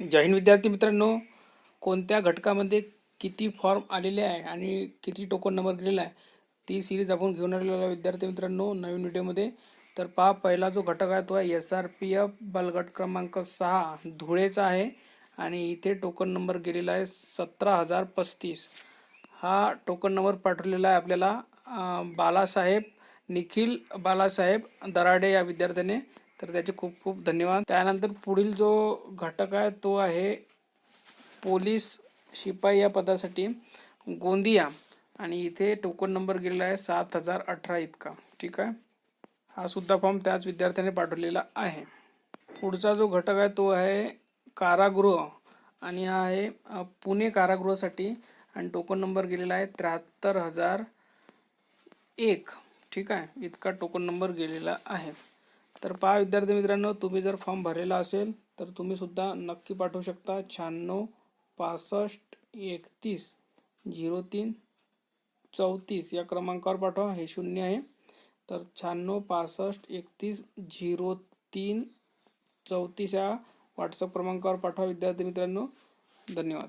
जय हिंद विद्यार्थी मित्रांनो कोणत्या घटकामध्ये किती फॉर्म आलेले आहे आणि किती टोकन नंबर गेलेला आहे ती सिरीज आपण घेऊन आलेला आहे विद्यार्थी मित्रांनो नवीन व्हिडिओमध्ये तर पहा पहिला जो घटक आहे तो आहे एस आर पी एफ बलगट क्रमांक सहा धुळेचा आहे. आणि इथे टोकन नंबर गेलेला आहे सतरा हजार पस्तीस. हा टोकन नंबर पाठवलेला आहे आपल्याला बालासाहेब निखिल बालासाहेब दराडे या विद्यार्थ्याने. तर त्याचे खूप खूप धन्यवाद. त्यानंतर पुढील जो घटक आहे तो आहे पोलीस शिपाई या पदासाठी गोंदिया. आणि इथे टोकन नंबर गेलेला आहे सात हजार अठरा इतका. ठीक आहे? हा सुद्धा फॉर्म त्याच विद्यार्थ्याने पाठवलेला आहे. पुढचा जो घटक आहे तो आहे कारागृह. आणि हा आहे पुणे कारागृहासाठी. आणि टोकन नंबर गेलेला आहे त्र्याहत्तर हजार एक. ठीक आहे? इतका टोकन नंबर गेलेला आहे. तर पहा विद्यार्थी मित्रांनो तुम्ही जर फॉर्म भरलेला असेल तर तुम्ही सुद्धा नक्की पाठवू शकता शहाण्णव पासष्ट एकतीस झिरो तीन चौतीस. या क्रमांकावर पाठवा हे शून्य आहे. तर शहाण्णव पासष्ट एकतीस झिरो तीन चौतीस या व्हॉट्सअप क्रमांकावर पाठवा विद्यार्थी मित्रांनो. धन्यवाद.